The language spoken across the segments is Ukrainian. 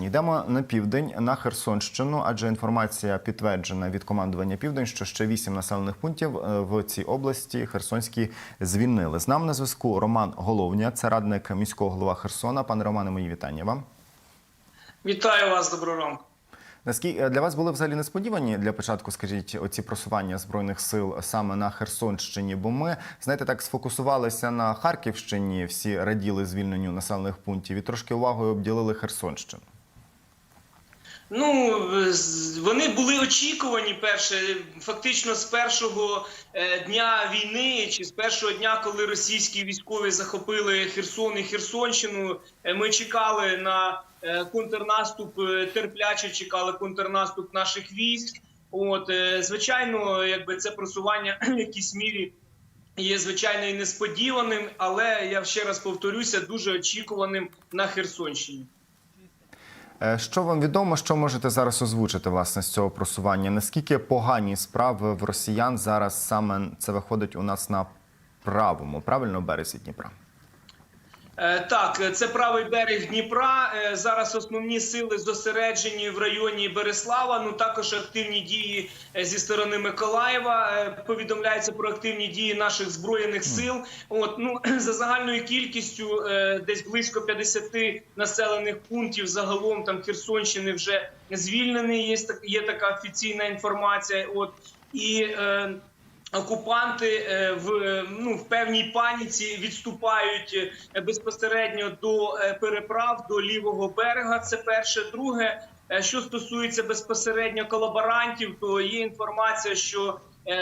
Йдемо на південь на Херсонщину, адже інформація підтверджена від командування Південь, що ще вісім населених пунктів е, в цій області Херсонській звільнили. З нами на зв'язку Роман Головня, це радник міського голова Херсона. Пане Романе, мої вітання вам. Вітаю вас, доброго ранку. Наскільки для вас були взагалі несподівані для початку, скажіть, оці просування збройних сил саме на Херсонщині? Бо ми знаєте, так сфокусувалися на Харківщині, всі раділи звільненню населених пунктів і трошки увагою обділили Херсонщину. Ну вони були очікувані перше, фактично з першого е, дня війни, чи з першого дня, коли російські військові захопили Херсон і Херсонщину. е, Ми чекали на е, контрнаступ, терпляче чекали контрнаступ наших військ. От звичайно, якби це просування в якійсь мірі. Є звичайно і несподіваним, але я ще раз повторюся, дуже очікуваним на Херсонщині. Е, Що вам відомо, що можете зараз озвучити власне з цього просування? Наскільки погані справи в росіян зараз саме це виходить у нас на правому, правильно березі Дніпра? Е, Так, е, це правий берег Дніпра. Е, Зараз основні сили зосереджені в районі Береслава. Ну також активні дії зі сторони Миколаєва. Повідомляється про активні дії наших збройних сил. От ну за загальною кількістю, десь близько 50 населених пунктів. Загалом там Херсонщини вже звільнені. Є є така офіційна інформація. От і е, Окупанти е, в е, ну в певній паніці відступають е, безпосередньо до переправ до лівого берега. Це перше. Друге, що стосується безпосередньо колаборантів, то є інформація, що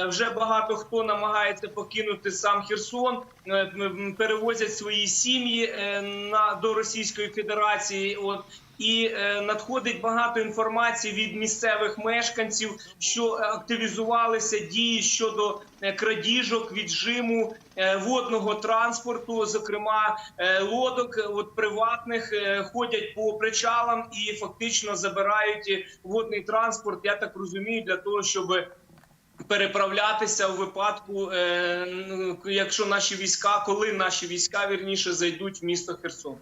вже багато хто намагається покинути сам Херсон, е, перевозять свої сім'ї е, на до Російської Федерації. От і е, надходить багато інформації від місцевих мешканців, що е, активізувалися дії щодо е, крадіжок, віджиму е, водного транспорту, зокрема е, лодок, е, от приватних е, ходять по причалам і фактично забирають е, водний транспорт. Я так розумію, для того, щоб переправлятися у випадку, е, якщо наші війська, коли наші війська вірніше зайдуть в місто Херсон.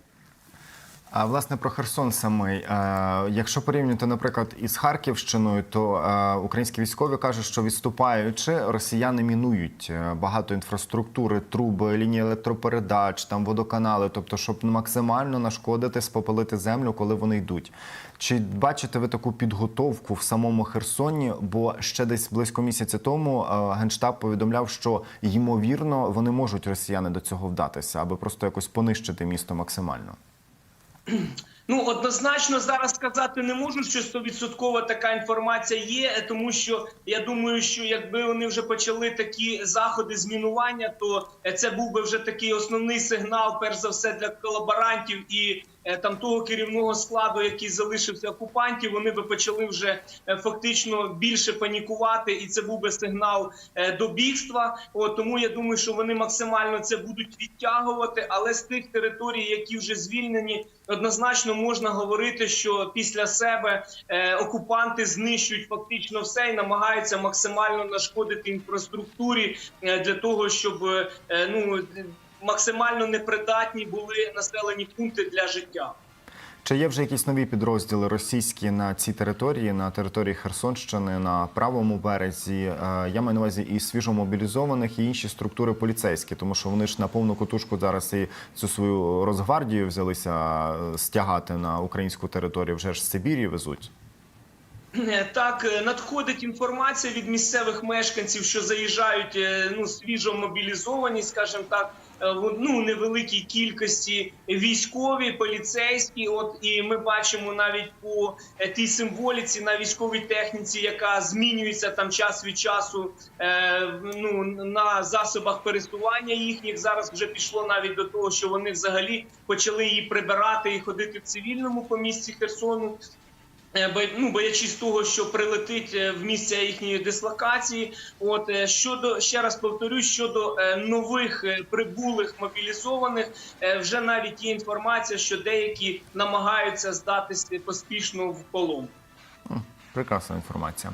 А власне про Херсон самий. Е, Якщо порівнювати, наприклад, із Харківщиною, то е, українські військові кажуть, що відступаючи, росіяни мінують е, багато інфраструктури, труби, лінії електропередач, там водоканали, тобто, щоб максимально нашкодити, спопилити землю, коли вони йдуть. Чи бачите ви таку підготовку в самому Херсоні? Бо ще десь близько місяця тому генштаб повідомляв, що ймовірно вони можуть росіяни до цього вдатися, аби просто якось понищити місто максимально. Ну однозначно зараз сказати не можу, що стовідсотково така інформація є, тому що я думаю, що якби вони вже почали такі заходи змінування, то це був би вже такий основний сигнал, перш за все, для колаборантів і там того керівного складу, який залишився окупантів. Вони би почали вже е, фактично більше панікувати, і це був би сигнал е, до бігства. От, тому я думаю, що вони максимально це будуть відтягувати. Але з тих територій, які вже звільнені, однозначно можна говорити, що після себе е, окупанти знищують фактично все і намагаються максимально нашкодити інфраструктурі е, для того, щоб е, ну максимально непридатні були населені пункти для життя. Чи є вже якісь нові підрозділи російські на цій території, на території Херсонщини, на правому березі? Е, Я маю на увазі і свіжомобілізованих, і інші структури поліцейські, тому що вони ж на повну котушку зараз і цю свою розгвардію взялися е, стягати на українську територію. Вже ж з Сибірі везуть. Так, е, надходить інформація від місцевих мешканців, що заїжджають е, ну свіжо мобілізовані, скажімо так, е, в ну невеликій кількості військові, поліцейські. От і ми бачимо навіть по тій символіці на військовій техніці, яка змінюється там час від часу. Ну на засобах пересування їхніх зараз вже пішло навіть до того, що вони взагалі почали її прибирати і ходити в цивільному по місті Херсону. Е, ну, боячись того, що прилетить е, в місця їхньої дислокації. От е, щодо ще раз повторюсь, щодо нових прибулих мобілізованих, вже навіть є інформація, що деякі намагаються здатися поспішно в полон. Прекрасна інформація.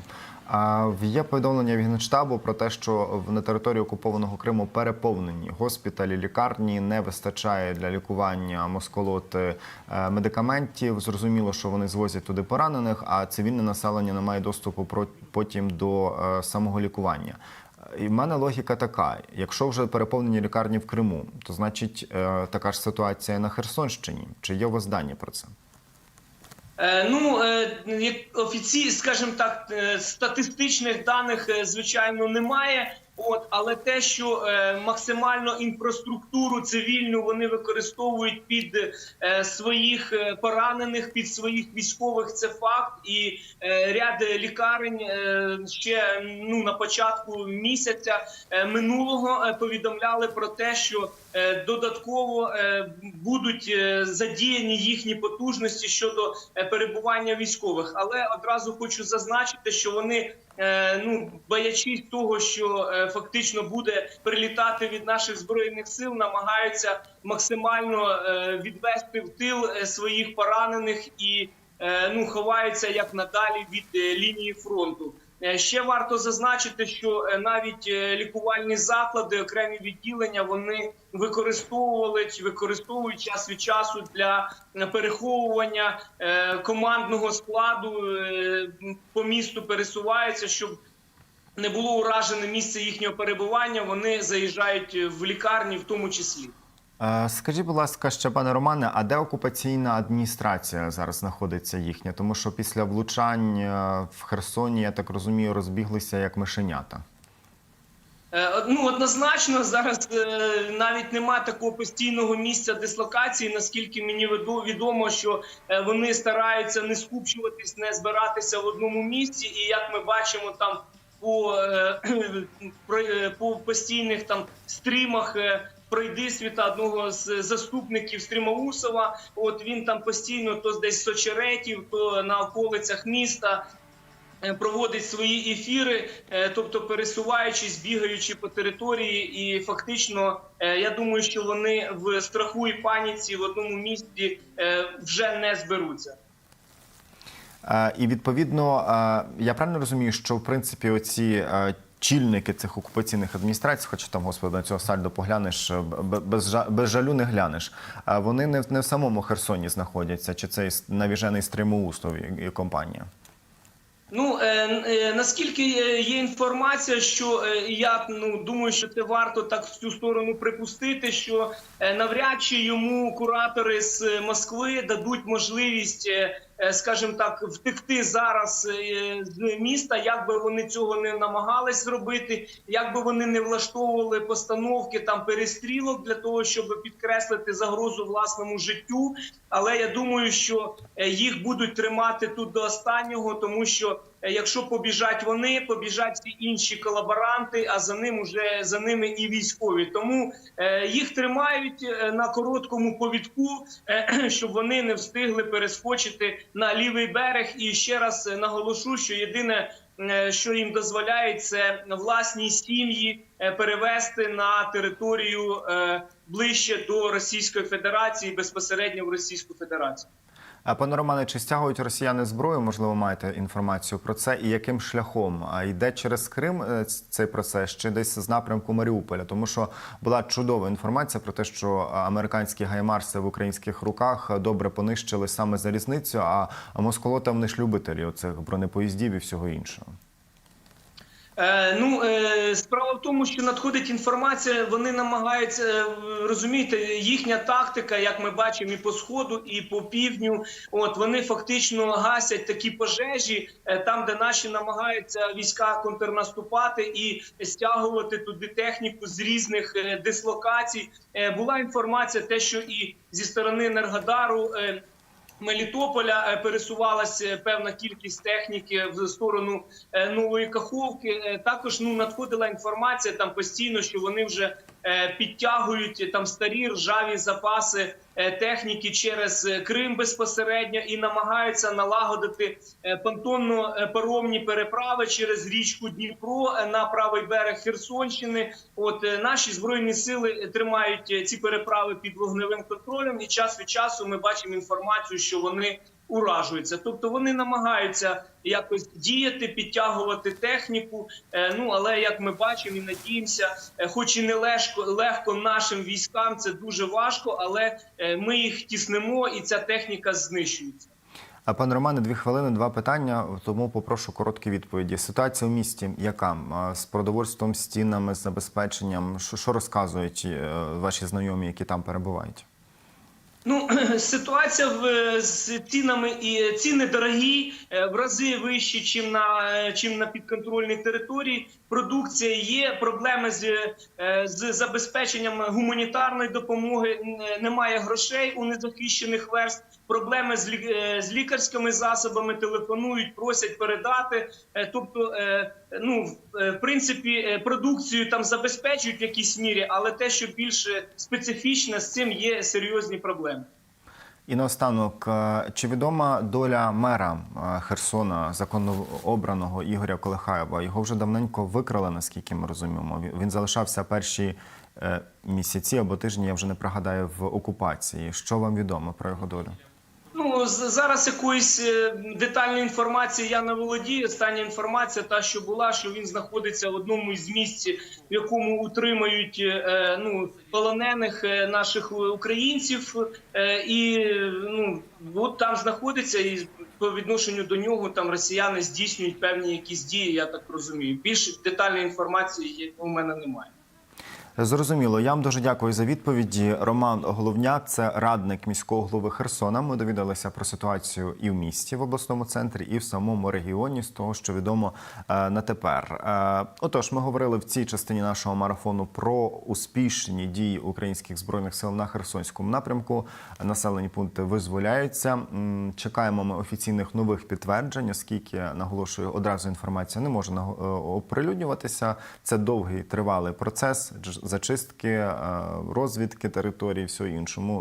Є повідомлення від Генштабу про те, що на території окупованого Криму переповнені госпіталі, лікарні не вистачає для лікування москолоти е, медикаментів. Зрозуміло, що вони звозять туди поранених, а цивільне населення не має доступу потім до е, самого лікування. І в мене логіка така: якщо вже переповнені лікарні в Криму, то значить е, така ж ситуація на Херсонщині. Чи є у вас дані про це? Е, Ну, е, офіційно, скажімо так, е, статистичних даних, звичайно, немає. От, але те, що е, максимально інфраструктуру цивільну вони використовують під е, своїх е, поранених, під своїх військових, це факт. І е, ряд лікарень е, ще ну на початку місяця е, минулого е, повідомляли про те, що е, додатково е, будуть е, задіяні їхні потужності щодо е, перебування військових. Але одразу хочу зазначити, що вони. Е, Ну, боячись того, що е, фактично буде прилітати від наших збройних сил, намагаються максимально е, відвести в тил своїх поранених і ну ховаються як надалі від лінії фронту. Е, Ще варто зазначити, що е, навіть е, лікувальні заклади, окремі відділення, вони використовували чи використовують час від часу для переховування командного складу по місту пересуваються, щоб не було уражене місце їхнього перебування. Вони заїжджають в лікарні, в тому числі. Е, Скажіть, будь ласка, ще пане Романе, а де окупаційна адміністрація зараз знаходиться їхня? Тому що після влучань е, в Херсоні, я так розумію, розбіглися як мишенята. Е, Ну однозначно зараз навіть немає такого постійного місця дислокації. Наскільки мені відомо, що вони стараються не скупчуватись, не збиратися в одному місці. І як ми бачимо, там по, по постійних там стрімах. Пройди світа одного з заступників Стрімоусова. От він там постійно то десь Сочеретів, то на околицях міста е, проводить свої ефіри, е, тобто пересуваючись, бігаючи по території, і фактично, е, я думаю, що вони в страху і паніці в одному місці е, вже не зберуться. І відповідно, я правильно розумію, що в принципі оці чільники цих окупаційних адміністрацій, хоча там, господи, на цього сальдо поглянеш, е, без, без жалю не глянеш. е, Вони не в, не в самому Херсоні знаходяться, чи це навіжений Стримоустов і, компанія? Ну е, е, наскільки е, є інформація, що я ну думаю, що це варто так в цю сторону припустити, що навряд чи йому куратори з Москви дадуть можливість, скажімо так, втекти зараз е, з міста, як би вони цього не намагались зробити, як би вони не влаштовували постановки там перестрілок для того, щоб підкреслити загрозу власному життю. Але я думаю, що е, їх будуть тримати тут до останнього, тому що е, якщо побіжать вони, побіжать всі інші колаборанти, а за ним уже за ними і військові. Тому е, їх тримають е, на короткому повідку, е, щоб вони не встигли перескочити на лівий берег. І ще раз е, наголошу, що єдине. е, Що їм дозволяють, це власні сім'ї е, перевести на територію е, ближче до Російської Федерації, безпосередньо в Російську Федерацію. Пане Романе, чи стягують росіяни зброю? Можливо, маєте інформацію про це, і яким шляхом йде через Крим е, цей процес, чи десь з напрямку Маріуполя? Тому що була чудова інформація про те, що американські гаймарси в українських руках добре понищили саме залізницю, а москолота вони ж любителі оцих бронепоїздів і всього іншого. Е, ну е, справа в тому, що надходить інформація. Вони намагаються е, розумієте, їхня тактика, як ми бачимо, і по сходу, і по півдню. От вони фактично гасять такі пожежі, там, де наші намагаються війська контрнаступати і стягувати туди техніку з різних дислокацій. Була інформація, те, що і зі сторони Енергодару. Мелітополя е, пересувалася певна кількість техніки в сторону е, нової каховки. Е, Також ну надходила інформація там постійно, що вони вже підтягують там старі ржаві запаси техніки через е, Крим безпосередньо і намагаються налагодити е, понтонно-паромні переправи через річку Дніпро е, на правий берег Херсонщини. От е, наші збройні сили тримають е, ці переправи під вогневим контролем, і час від часу ми бачимо інформацію, що вони уражується. Тобто вони намагаються якось діяти, підтягувати техніку. Е, Ну але як ми бачимо і надіємося, е, хоч і не легко, легко нашим військам, це дуже важко, але е, ми їх тіснимо, і ця техніка знищується. А пане Романе, дві хвилини, два питання. Тому попрошу короткі відповіді. Ситуація в місті яка з продовольством, з забезпеченням? Що, що розказують ваші знайомі, які там перебувають? Ну, ситуація в, з цінами і ціни дорогі, е, в рази вищі, чим на е, чим на підконтрольній території. Продукція є, проблеми з, е, з забезпеченням гуманітарної допомоги. Немає грошей у незахищених верст. Проблеми з, е, з лікарськими засобами телефонують, просять передати. Е, Тобто, е, ну в- е, принципі, е, продукцію там забезпечують в якійсь мірі, але те, що більше специфічне, з цим є серйозні проблеми. І наостанок, е, чи відома доля мера Херсона, законно обраного Ігоря Колихаєва? Його вже давненько викрали, наскільки ми розуміємо. Він- залишався перші місяці або тижні, я вже не пригадаю, в окупації. Що вам відомо про його долю? Ну зараз якоїсь е, детальної інформації я не володію. Остання інформація, та що була, що він знаходиться в одному із місць, в якому утримають е, ну полонених е, наших українців, е, і е, ну от там знаходиться, і по відношенню до нього там росіяни здійснюють певні якісь дії. Я так розумію. Більш детальної інформації у мене немає. Зрозуміло. Я вам дуже дякую за відповіді. Роман Головняк, це радник міського голови Херсона. Ми довідалися про ситуацію і в місті в обласному центрі, і в самому регіоні з того, що відомо е, на тепер. Е, отож, ми говорили в цій частині нашого марафону про успішні дії українських збройних сил на Херсонському напрямку. Населені пункти визволяються. Чекаємо ми офіційних нових підтверджень, оскільки наголошую, одразу інформація не може е, оприлюднюватися. Це довгий тривалий процес зачистки, е, розвідки території, все іншому.